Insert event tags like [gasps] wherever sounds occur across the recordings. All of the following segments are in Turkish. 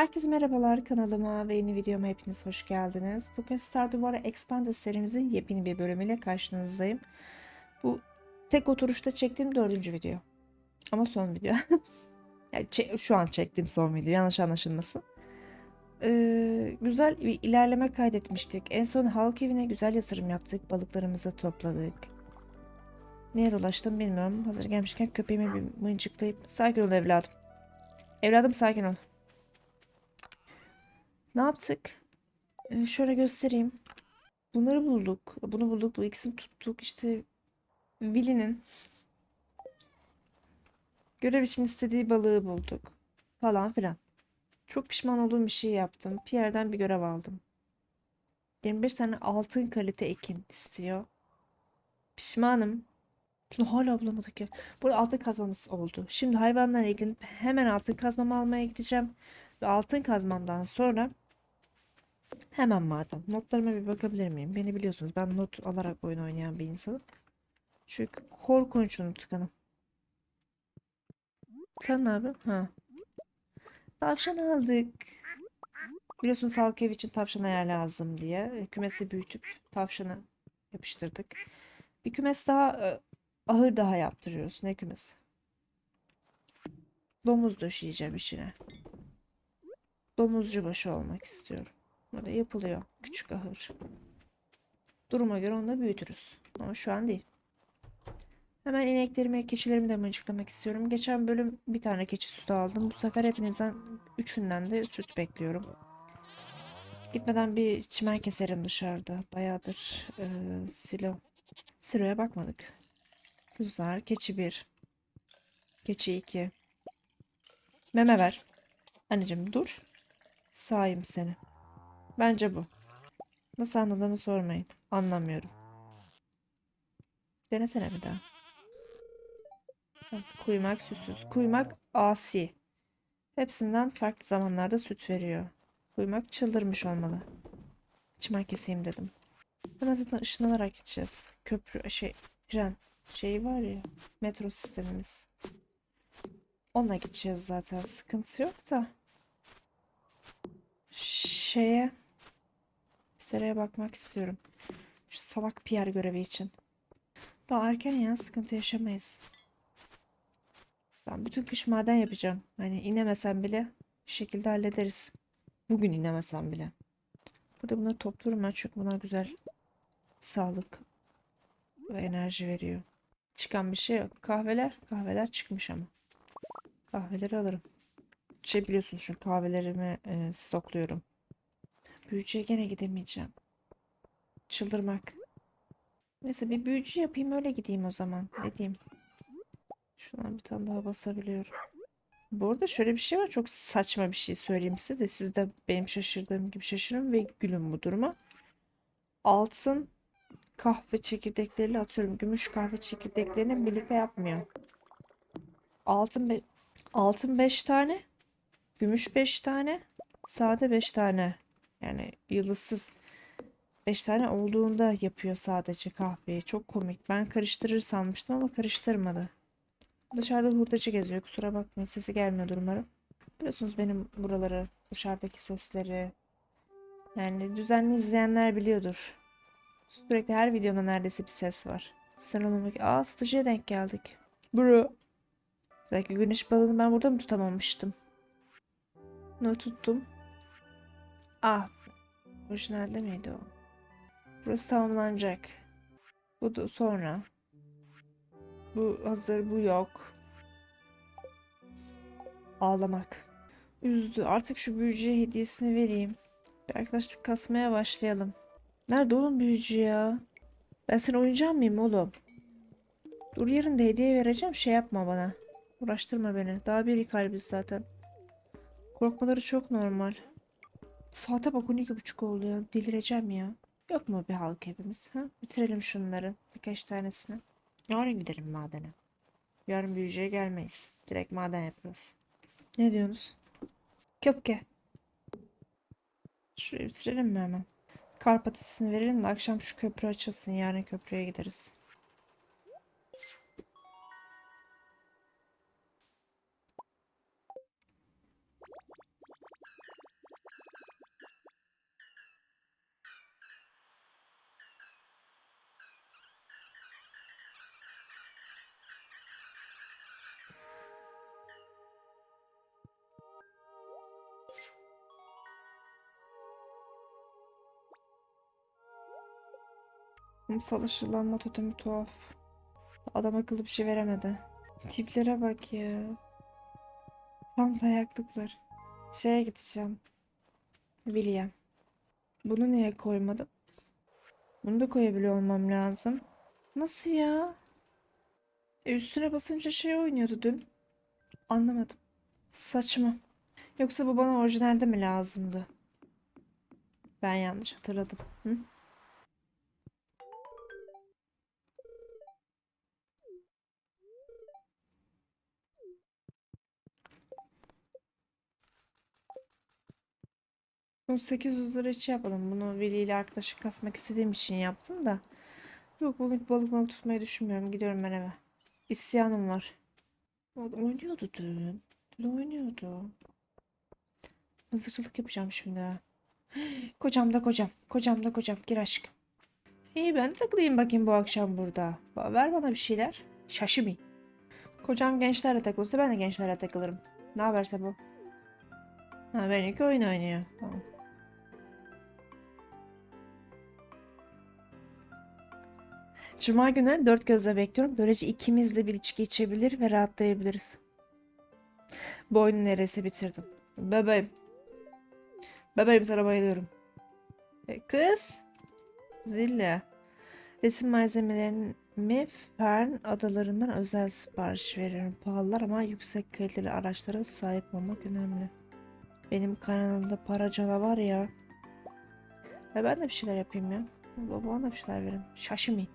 Herkese merhabalar kanalıma ve yeni videoma hepiniz hoş geldiniz. Bugün Stardew Valley Expanded serimizin yepyeni bir bölümüyle karşınızdayım. Bu tek oturuşta çektiğim dördüncü video. Ama son video. [laughs] yani şu an çektiğim son video yanlış anlaşılmasın. Ee, güzel bir ilerleme kaydetmiştik. En son halk evine güzel yatırım yaptık. Balıklarımızı topladık. Neye dolaştım bilmiyorum. Hazır gelmişken köpeğimi bir mıncıklayıp sakin ol evladım. Evladım sakin ol. Ne yaptık? Ee, şöyle göstereyim. Bunları bulduk. Bunu bulduk. Bu ikisini tuttuk. İşte Willy'nin görev için istediği balığı bulduk. Falan filan. Çok pişman olduğum bir şey yaptım. Pierre'den bir görev aldım. 21 tane altın kalite ekin istiyor. Pişmanım. Şunu hala bulamadık ya. Burada altın kazmamız oldu. Şimdi hayvanlarla ilgilenip hemen altın kazmamı almaya gideceğim. Ve altın kazmamdan sonra hemen maden. Notlarıma bir bakabilir miyim? Beni biliyorsunuz ben not alarak oyun oynayan bir insanım. Çünkü korkunç unutkanım. Sen ne yapıyorsun? Ha. Tavşan aldık. Biliyorsunuz halk ev için tavşan ayar lazım diye. Kümesi büyütüp tavşanı yapıştırdık. Bir kümes daha e, ahır daha yaptırıyoruz. Ne kümesi? Domuz döşeyeceğim içine. Domuzcu başı olmak istiyorum. Böyle yapılıyor. Küçük ahır. Duruma göre onu da büyütürüz. Ama şu an değil. Hemen ineklerimi, keçilerimi de mıncıklamak istiyorum. Geçen bölüm bir tane keçi sütü aldım. Bu sefer hepinizden üçünden de süt bekliyorum. Gitmeden bir çimen keserim dışarıda. Bayağıdır e, silo. Siloya bakmadık. Güzel. Keçi bir. Keçi iki. Meme ver. Anneciğim dur. Sağayım seni. Bence bu. Nasıl anladığımı sormayın. Anlamıyorum. Denesene bir daha. Evet, kuymak süsüz. Kuymak asi. Hepsinden farklı zamanlarda süt veriyor. Kuymak çıldırmış olmalı. Çimen keseyim dedim. Hemen zaten ışınlanarak gideceğiz. Köprü şey tren şeyi var ya metro sistemimiz. Onunla gideceğiz zaten. Sıkıntı yok da. Şeye seraya bakmak istiyorum. Şu salak PR görevi için. Daha erken ya sıkıntı yaşamayız. Ben bütün kış maden yapacağım. Hani inemesem bile bir şekilde hallederiz. Bugün inemesem bile. Burada bunları topluyorum ben çünkü bunlar güzel sağlık ve enerji veriyor. Çıkan bir şey yok. Kahveler, kahveler çıkmış ama. Kahveleri alırım. Şey biliyorsunuz şu kahvelerimi e, stokluyorum. Büyücüye gene gidemeyeceğim. Çıldırmak. Neyse bir büyücü yapayım öyle gideyim o zaman. Ne diyeyim? Şuna bir tane daha basabiliyorum. Bu arada şöyle bir şey var. Çok saçma bir şey söyleyeyim size de siz de benim şaşırdığım gibi şaşırın ve gülün bu duruma. Altın kahve çekirdekleriyle atıyorum. Gümüş kahve çekirdeklerini birlikte yapmıyor. Altın be altın 5 tane, gümüş 5 tane, sade 5 tane. Yani yıldızsız 5 tane olduğunda yapıyor sadece kahveyi. Çok komik. Ben karıştırır sanmıştım ama karıştırmadı. Dışarıda hurdacı geziyor. Kusura bakmayın. Sesi gelmiyordur umarım. Biliyorsunuz benim buraları, dışarıdaki sesleri. Yani düzenli izleyenler biliyordur. Sürekli her videomda neredeyse bir ses var. Sıralamamak. Aa satıcıya denk geldik. Bro. Belki güneş balığını ben burada mı tutamamıştım? Ne tuttum? Ah. Orijinalde miydi o? Burası tamamlanacak. Bu da sonra. Bu hazır, bu yok. Ağlamak. Üzdü. Artık şu büyücüye hediyesini vereyim. Bir arkadaşlık kasmaya başlayalım. Nerede oğlum büyücü ya? Ben sen oyuncağın mıyım oğlum? Dur yarın da hediye vereceğim. Şey yapma bana. Uğraştırma beni. Daha bir kalbiz zaten. Korkmaları çok normal. Saate bak 12.30 oldu ya. Delireceğim ya. Yok mu bir halk evimiz? Ha? Bitirelim şunları. Birkaç tanesini. Yarın gidelim madene. Yarın büyücüye gelmeyiz. Direkt maden yaparız. Ne diyorsunuz? Köpke. Şurayı bitirelim mi hemen? Kar patatesini verelim de akşam şu köprü açılsın. Yarın köprüye gideriz. Kumsal ışınlanma totemi tuhaf. Adam akıllı bir şey veremedi. Tiplere bak ya. Tam dayaklıklar. Şeye gideceğim. William. Bunu niye koymadım? Bunu da koyabiliyor olmam lazım. Nasıl ya? E üstüne basınca şey oynuyordu dün. Anlamadım. Saçma. Yoksa bu bana orijinalde mi lazımdı? Ben yanlış hatırladım. Hı? Bunu 800 lira için yapmadım. Bunu Veli ile arkadaşlık kasmak istediğim için yaptım da. Yok bugün balık balık tutmayı düşünmüyorum. Gidiyorum ben eve. İsyanım var. Oynuyordu dün. Dün oynuyordu. Mızıkçılık yapacağım şimdi. [gasps] Kocam da kocam. Kocam da kocam. Gir aşkım. İyi ben takılayım bakayım bu akşam burada. Ver bana bir şeyler. Şaşımı. Kocam gençlerle takılırsa ben de gençlerle takılırım. Ne haberse bu. Ha benimki oyun oynuyor. Tamam. Cuma günü dört gözle bekliyorum. Böylece ikimiz de bir içki içebilir ve rahatlayabiliriz. Bu oyunu neredeyse bitirdim. Bebeğim. Bebeğim sana bayılıyorum. E, Kız. Zilla. Resim malzemelerimi Fern adalarından özel sipariş veriyorum. Pahalılar ama yüksek kaliteli araçlara sahip olmak önemli. Benim kanalımda para canavar ya. Ya ben de bir şeyler yapayım ya. Bana da bir şeyler verin. Şaşimi.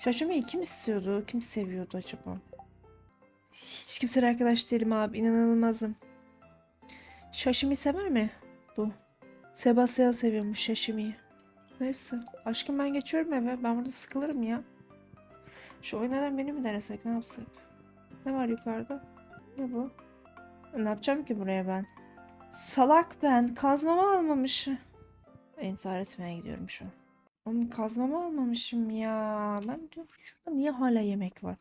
Şaşimi'yi kim istiyordu? Kim seviyordu acaba? Hiç kimseyle arkadaş değilim abi. inanılmazım. Şaşimi sever mi bu? Sebastian seviyormuş Şaşimi'yi. Neyse. Aşkım ben geçiyorum eve. Ben burada sıkılırım ya. Şu oynanan beni mi denesek? Ne yapsak? Ne var yukarıda? Ne bu? Ne yapacağım ki buraya ben? Salak ben. Kazmamı almamışım. İntihar etmeye gidiyorum şu an. Oğlum kazmamı almamışım ya. Ben diyorum şurada niye hala yemek var?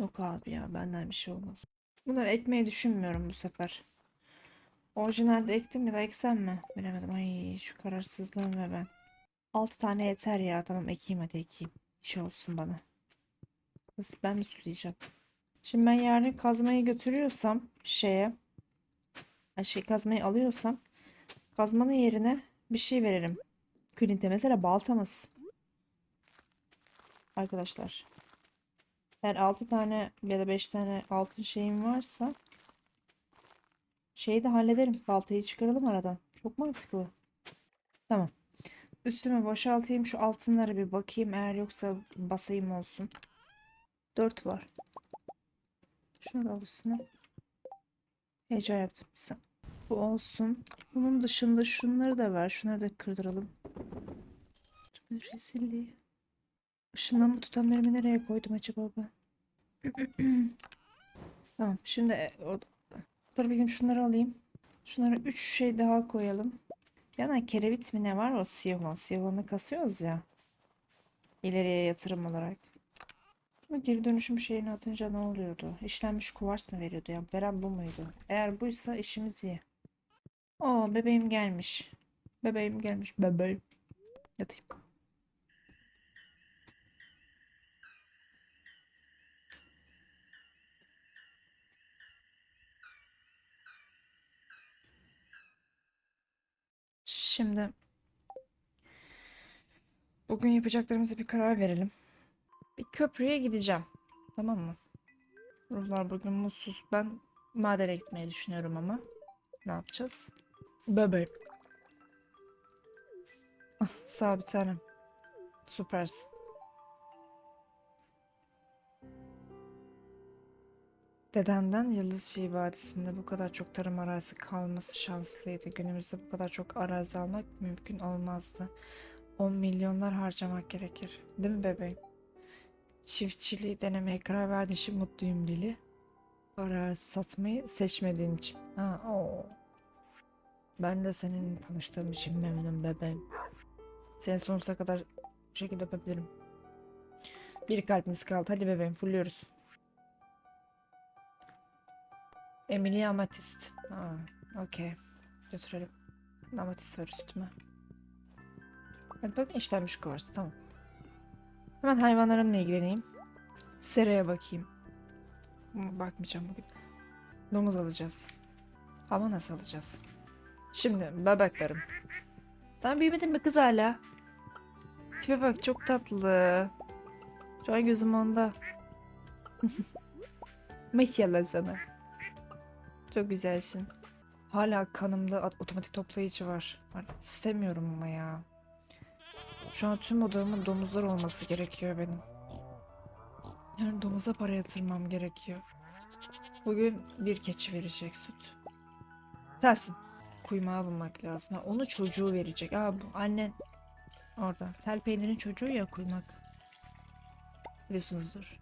Yok abi ya benden bir şey olmaz. Bunları ekmeyi düşünmüyorum bu sefer. Orijinalde ektim ya da eksem mi? Bilemedim. Ay şu kararsızlığım ve ben. 6 tane yeter ya. Tamam ekeyim hadi ekeyim. İş olsun bana. Nasıl ben mi suleyeceğim? Şimdi ben yarın kazmayı götürüyorsam şeye şey kazmayı alıyorsam kazmanın yerine bir şey verelim. Clint'e mesela baltamız. Arkadaşlar. Eğer 6 tane ya da 5 tane altın şeyim varsa şeyi de hallederim. Baltayı çıkaralım aradan. Çok mantıklı. Tamam. Üstüme boşaltayım. Şu altınlara bir bakayım. Eğer yoksa basayım olsun. 4 var. Şunu al üstüne. Heyecan yaptım. Bir. Bu olsun. Bunun dışında şunları da ver. Şunları da kırdıralım. Rezilliği. Işınlanma tutanlarımı nereye koydum acaba ben? [clears throat] Tamam. Şimdi e, orada. Dur bakayım şunları alayım. Şunlara 3 şey daha koyalım. Yana kerevit mi ne var? O siyahon. Siyahonu kasıyoruz ya. İleriye yatırım olarak. Şuna geri dönüşüm şeyini atınca ne oluyordu? İşlenmiş kuvars mı veriyordu ya? Veren bu muydu? Eğer buysa işimiz iyi. Oo bebeğim gelmiş. Bebeğim gelmiş. Bebeğim. Yatayım. Şimdi bugün yapacaklarımıza bir karar verelim. Bir köprüye gideceğim. Tamam mı? Ruhlar bugün mutsuz. Ben madene gitmeyi düşünüyorum ama. Ne yapacağız? Bebeğim. Sağ ol bir. Süpersin. Dedenden Yıldızçı Vadisi'nde bu kadar çok tarım arazisi kalması şanslıydı. Günümüzde bu kadar çok arazi almak mümkün olmazdı. 10 milyonlar harcamak gerekir. Değil mi bebeğim? Çiftçiliği denemeye karar verdiğin için mutluyum Lili. Arazi satmayı seçmediğin için. Ha, o. Ben de seninle tanıştığım için memnunum bebeğim. Seni sonsuza kadar bu şekilde öpebilirim. Bir kalbimiz kaldı. Hadi bebeğim fulluyoruz. Emilia Amatist. Ha, okey. Götürelim. Amatist var üstüme. Hadi bakın işlenmiş kuvars. Tamam. Hemen hayvanlarımla ilgileneyim. Seraya bakayım. Bakmayacağım bugün. Domuz alacağız. Ama nasıl alacağız? Şimdi bebeklerim. Sen büyümedin mi kız hala? Tipe bak çok tatlı. Şu an gözüm onda. [laughs] Maşallah sana. Çok güzelsin. Hala kanımda at- otomatik toplayıcı. Var. İstemiyorum ama ya. Şu an tüm odamın domuzlar olması gerekiyor benim. Yani domuza para yatırmam gerekiyor. Bugün bir keçi verecek süt. Sensin. Kuymağı bulmak lazım. Ha, onu çocuğu verecek. Aa bu annen orada. Tel peynirin çocuğu ya kuymak. Biliyorsunuzdur.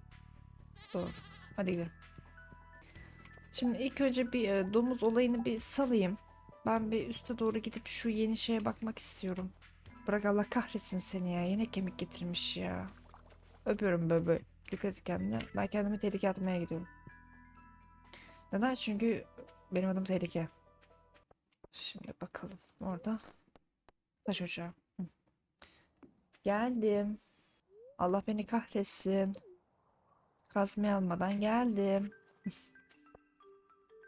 Doğru. Hadi gidelim. Şimdi ilk önce bir e, domuz olayını bir salayım. Ben bir üste doğru gidip şu yeni şeye bakmak istiyorum. Bırak Allah kahretsin seni ya. Yine kemik getirmiş ya. Öpüyorum bebe. Dikkat et kendine. Ben kendimi tehlikeye atmaya gidiyorum. Neden? Çünkü benim adım tehlike. Şimdi bakalım. Orada. Taş ocağı. Geldim. Allah beni kahretsin. Kazmayı almadan geldim. [laughs]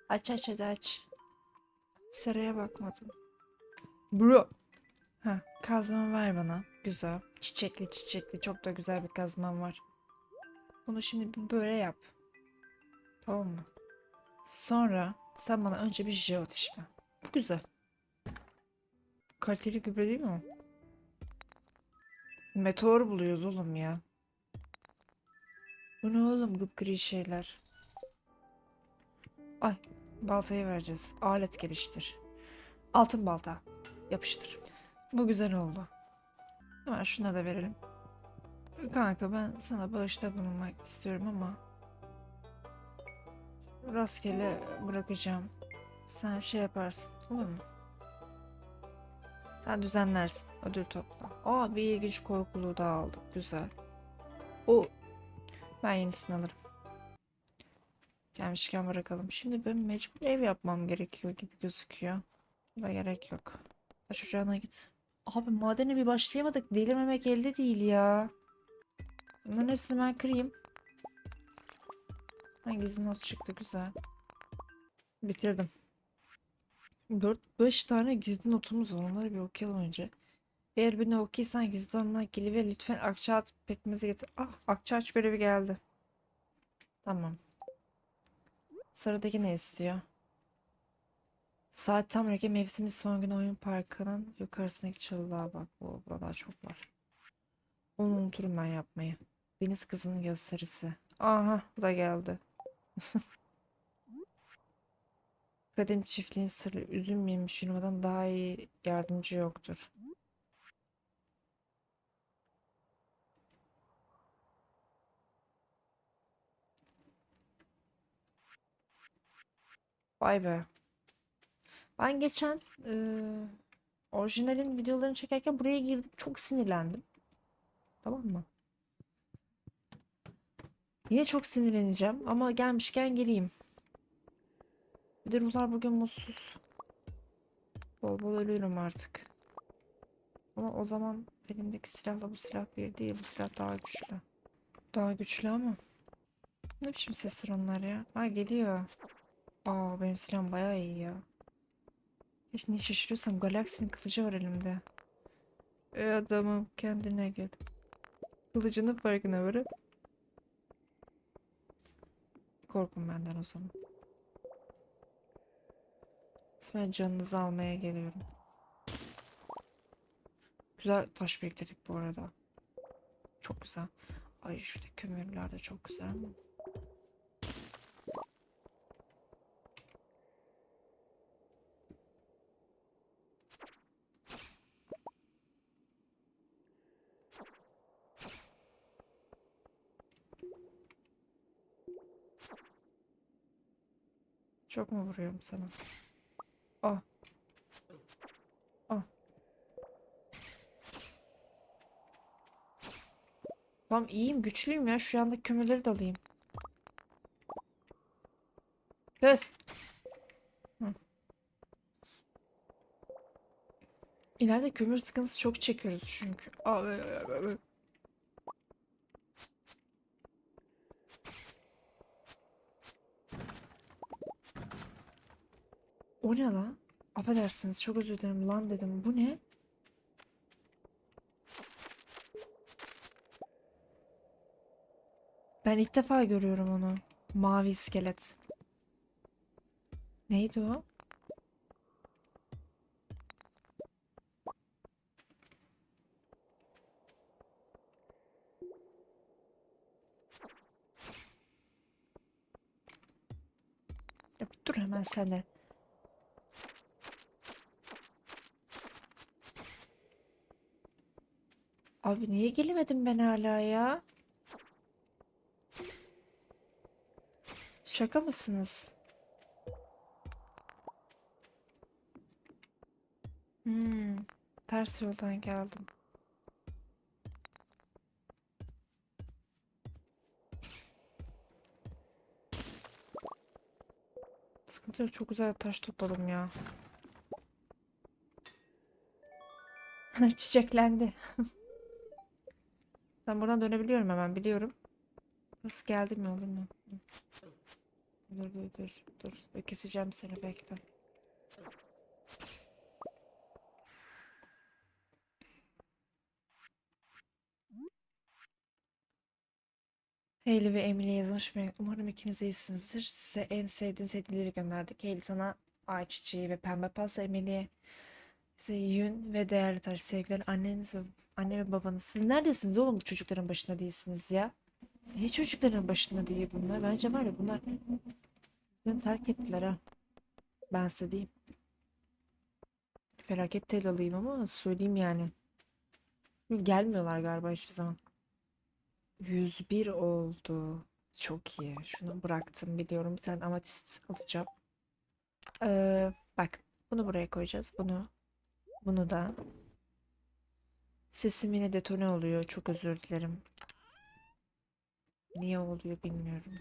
aç aç hadi aç. Saraya bakmadım. Bro. Ha, kazma ver bana. Güzel. Çiçekli çiçekli. Çok da güzel bir kazmam var. Bunu şimdi böyle yap. Tamam mı? Sonra sen bana önce bir jeot işte. Bu güzel. Kaliteli gübre değil mi o? Meteor buluyoruz oğlum ya. Bu ne oğlum gıpgri şeyler. Ay baltayı vereceğiz. Alet geliştir. Altın balta. Yapıştır. Bu güzel oldu. Hemen şuna da verelim. Kanka ben sana bağışta bulunmak istiyorum ama rastgele bırakacağım. Sen şey yaparsın olur mu? Sen düzenlersin. Ödül topla. Aa bir ilginç korkuluğu daha aldık. Güzel. O ben yenisini alırım. Gelmişken bırakalım. Şimdi ben mecbur ev yapmam gerekiyor gibi gözüküyor. Da gerek yok. Taş ocağına git. Abi madene bir başlayamadık. Delirmemek elde değil ya. Bunların hepsini ben kırayım. Hangisi not çıktı güzel. Bitirdim. 4-5 tane gizli notumuz var. Onları bir okuyalım önce. Eğer birini okuysan gizli olma ilgili ve lütfen akçaat pekmezi getir. Ah akçaat görevi geldi. Tamam. Sıradaki ne istiyor? Saat tam hareket mevsimi son gün oyun parkının yukarısındaki çalılığa bak. Burada daha çok var. Onu unuturum ben yapmayı. Deniz kızının gösterisi. Aha bu da geldi. [laughs] Kadim çiftliğin sırrı üzüm yemiş yürümeden daha iyi yardımcı yoktur. Vay be. Ben geçen eee, orijinalin videolarını çekerken buraya girdim. Çok sinirlendim. Tamam mı? Yine çok sinirleneceğim ama gelmişken geleyim. Bir de ruhlar bugün mutsuz. Bol bol ölüyorum artık. Ama o zaman elimdeki silahla bu silah bir değil. Bu silah daha güçlü. Daha güçlü ama. Ne biçim sesler onlar ya? Ha geliyor. Aa benim silahım bayağı iyi ya. Hiç ne şaşırıyorsam Galaxy'nin kılıcı var elimde. Ey adamım kendine gel. Kılıcının farkına varıp. Korkun benden o zaman. Ben canınızı almaya geliyorum. Güzel taş bekledik bu arada. Çok güzel. Ay şurada kömürler de çok güzel ama. Çok mu vuruyorum sana? Ah. Ah. Tamam iyiyim, güçlüyüm ya. Şu anda kömürleri de alayım. Kız. Hı. İleride kömür sıkıntısı çok çekiyoruz çünkü. Aa, O ne lan? Affedersiniz çok özür dilerim lan dedim. Bu ne? Ben ilk defa görüyorum onu. Mavi iskelet. Neydi o? Dur hemen sen de. Abi niye gelemedim ben hala ya? Şaka mısınız? Hmm, ters yoldan geldim. Sıkıntı yok. Çok güzel taş topladım ya. [laughs] Çiçeklendi. [laughs] Ben buradan dönebiliyorum hemen biliyorum. Nasıl geldim ya ya? Dur dur dur dur. Keseceğim seni bekle. Hayley ve Emily yazmış mı? Umarım ikiniz iyisinizdir. Size en sevdiğiniz hediyeleri gönderdik. Hayley sana ay çiçeği ve pembe pasta. Emily'ye size yün ve değerli taş. Sevgiler anneniz ve anne ve babanız. Siz neredesiniz oğlum bu çocukların başında değilsiniz ya? Niye çocukların başında değil bunlar? Bence var ya bunlar Beni terk ettiler ha. Ben size diyeyim. Felaket telalıyım ama söyleyeyim yani. Gelmiyorlar galiba hiçbir zaman. 101 oldu. Çok iyi. Şunu bıraktım biliyorum. Bir tane amatist alacağım. Ee, bak. Bunu buraya koyacağız. Bunu. Bunu da. Sesim yine detone oluyor. Çok özür dilerim. Niye oluyor bilmiyorum.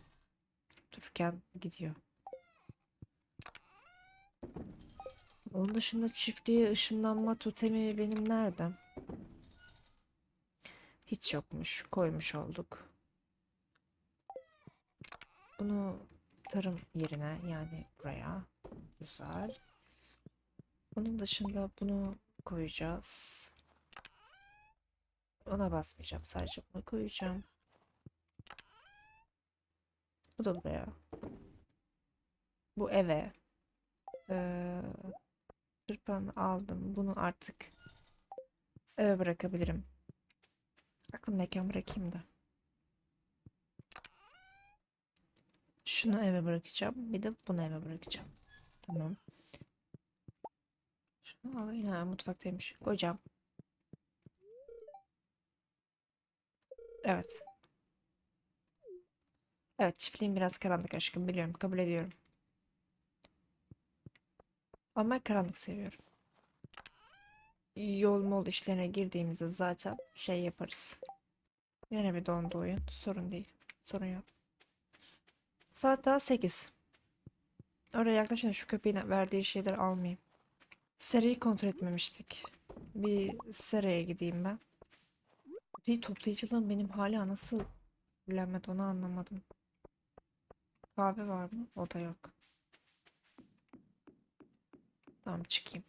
Dururken gidiyor. Onun dışında çiftliğe ışınlanma totemi benim nerede? Hiç yokmuş. Koymuş olduk. Bunu tarım yerine yani buraya. Güzel. Onun dışında bunu koyacağız. Ona basmayacağım. Sadece bunu koyacağım. Bu da buraya. Bu eve. Ee, aldım. Bunu artık eve bırakabilirim. Aklımdayken bırakayım da. Şunu eve bırakacağım. Bir de bunu eve bırakacağım. Tamam. Şunu alayım. Ha, mutfaktaymış. Koyacağım. Evet. Evet çiftliğim biraz karanlık aşkım biliyorum. Kabul ediyorum. Ama karanlık seviyorum. Yol mol işlerine girdiğimizde zaten şey yaparız. Yine bir dondu oyun. Sorun değil. Sorun yok. Saat daha 8. Oraya yaklaşınca şu köpeğin verdiği şeyleri almayayım. Serayı kontrol etmemiştik. Bir seraya gideyim ben. Değil toplayıcılığım benim hala nasıl bilemedi onu anlamadım. Kahve var mı? O da yok. Tamam çıkayım.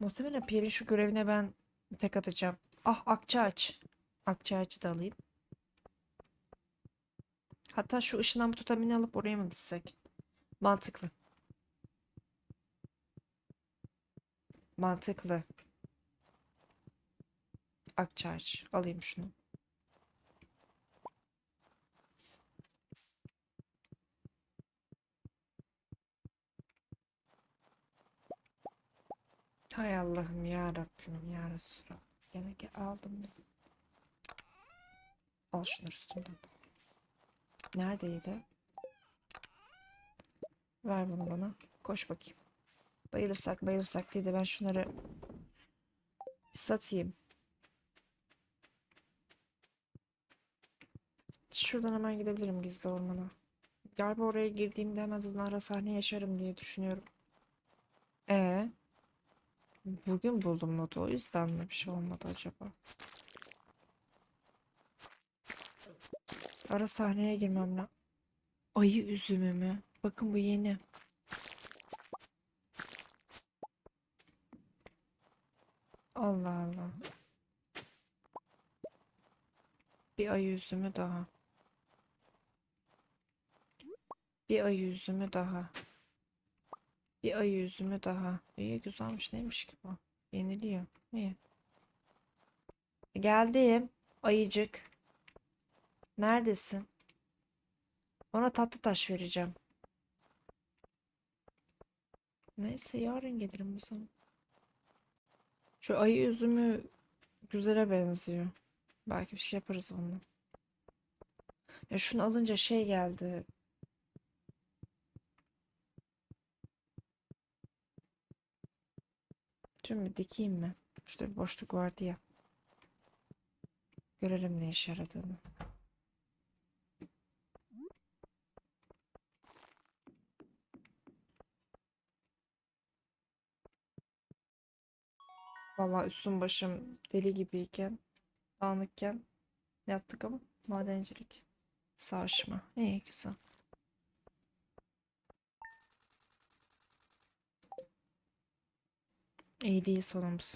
Muhtemelen Pierre'in şu görevine ben tek atacağım. Ah Akçaağaç. Akçaağaç'ı da alayım. Hatta şu ışınlanma tutamini alıp oraya mı gitsek? Mantıklı. Mantıklı. Akçaağaç. Alayım şunu. Hay Allah'ım ya Rabbim ya Resulallah. Gene gel aldım bunu. Al şunları üstümden. Neredeydi? Ver bunu bana. Koş bakayım. Bayılırsak bayılırsak diye de ben şunları satayım. Şuradan hemen gidebilirim gizli ormana. Galiba oraya girdiğimde en azından ara sahne yaşarım diye düşünüyorum. Ee, bugün buldum notu o yüzden mi bir şey olmadı acaba? Ara sahneye girmem lazım. Ayı üzümü mü? Bakın bu yeni. Allah Allah. Bir ayı üzümü daha. Bir ayı üzümü daha. Bir ayı üzümü daha. İyi güzelmiş neymiş ki bu? Yeniliyor. İyi. Geldim. Ayıcık. Neredesin? Ona tatlı taş vereceğim. Neyse yarın gelirim bu zaman. Şu ayı üzümü güzele benziyor. Belki bir şey yaparız onunla. Ya şunu alınca şey geldi. Şimdi dikeyim mi? Şurada bir boşluk vardı ya. Görelim ne işe yaradığını. Vallahi üstüm başım deli gibiyken, dağınıkken yattık ama madencilik. Savaşma. İyi güzel. İyi değil sonumuz.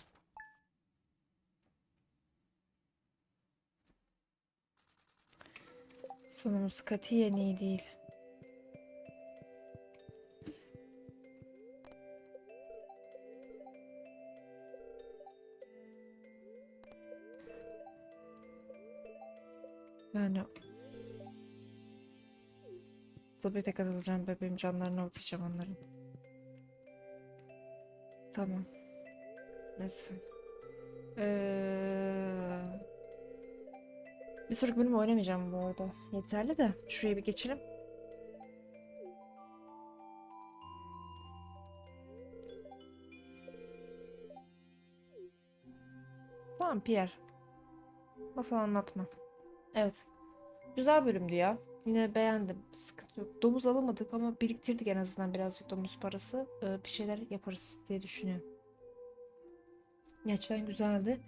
Sonumuz katiyen iyi değil. Yani Tabii katılacağım bebeğim canlarını okuyacağım onların. Tamam. Neyse. Ee, Bir sonraki bölüm oynamayacağım bu arada. Yeterli de. Şuraya bir geçelim. Tamam Pierre. Masal anlatma. Evet. Güzel bölümdü ya. Yine beğendim. Sıkıntı yok. Domuz alamadık ama biriktirdik en azından birazcık domuz parası. Ee, bir şeyler yaparız diye düşünüyorum. Gerçekten güzeldi.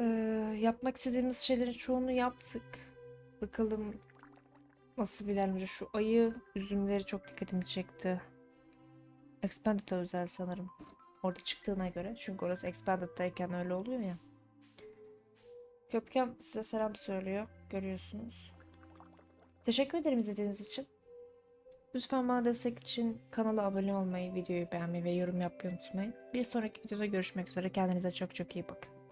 Ee, yapmak istediğimiz şeylerin çoğunu yaptık. Bakalım nasıl ilerleyecek. Şu ayı üzümleri çok dikkatimi çekti. Expanded'a özel sanırım. Orada çıktığına göre. Çünkü orası Expanded'dayken öyle oluyor ya. Köpkem size selam söylüyor. Görüyorsunuz. Teşekkür ederim izlediğiniz için. Lütfen bana destek için kanala abone olmayı, videoyu beğenmeyi ve yorum yapmayı unutmayın. Bir sonraki videoda görüşmek üzere. Kendinize çok çok iyi bakın.